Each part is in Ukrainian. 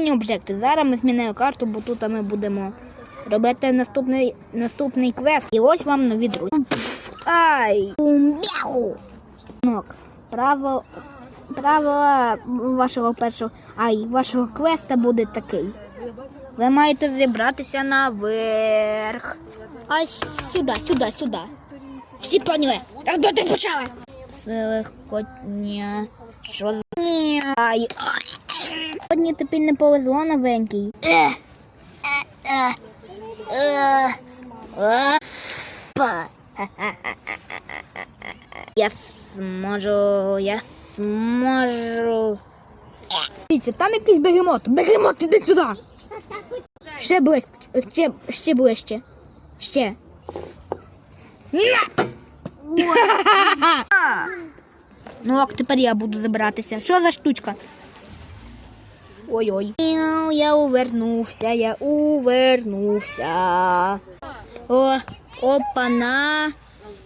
Змінювання об'єкти. Зараз ми змінимо карту, бо тут ми будемо робити наступний, наступний квест. І ось вам нові друзі. Ай! Право, право вашого першого. Ай, вашого квеста буде такий. Ви маєте зібратися наверх. А сюди, сюди, сюди. Всі поняли. Раз, почали. Це легко. Що за ні? Ай. Сьогодні тобі не повезло новенький. Я зможу, я зможу. Дивіться, там якийсь бегемот. Бегемот, іди сюди. Ще ближче, ще, ще ближче. Ще. На! Ну, ок, тепер я буду забиратися. Що за штучка? Ой-ой. Я увернувся, я увернувся. О, опана.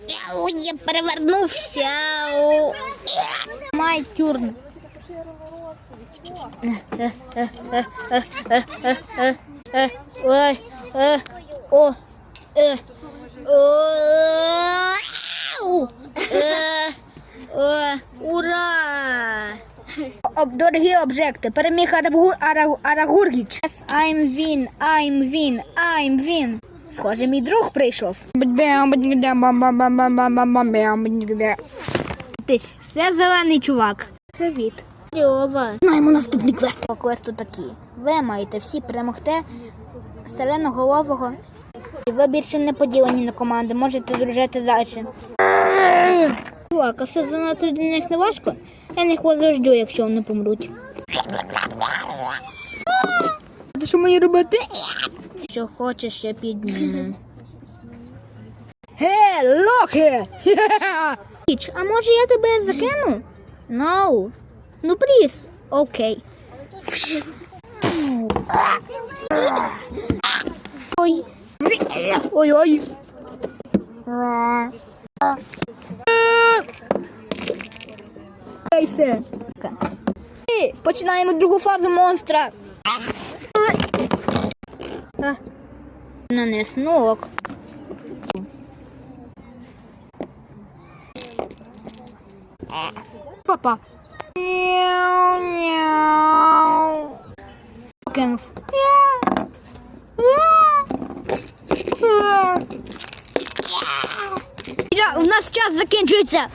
Мяу, Я перевернувся. О. Май тюрн. Ой, е, о, е, о, Об- Дорогі об'єкти, переміг Арагур, Арагу- Арагургіч. Yes, I'm win, I'm win, I'm win. Схоже, мій друг прийшов. Це зелений чувак. Привіт. Льова. Знаємо наступний квест. По квесту такі. Ви маєте всі перемогти селеноголового. І ви більше не поділені на команди, можете дружити далі. Чувак, а занадто для них не важко. Я них возрождю, якщо вони помруть. Ти що мені робити? Що хочеш, я підніму. Ге, лохи! Іч, а може я тебе закину? No. Ну, пліз. Окей. Ой. Ой-ой. І Починаємо другу фазу монстра. Нанес ног. Папа. Я- У нас час закінчується.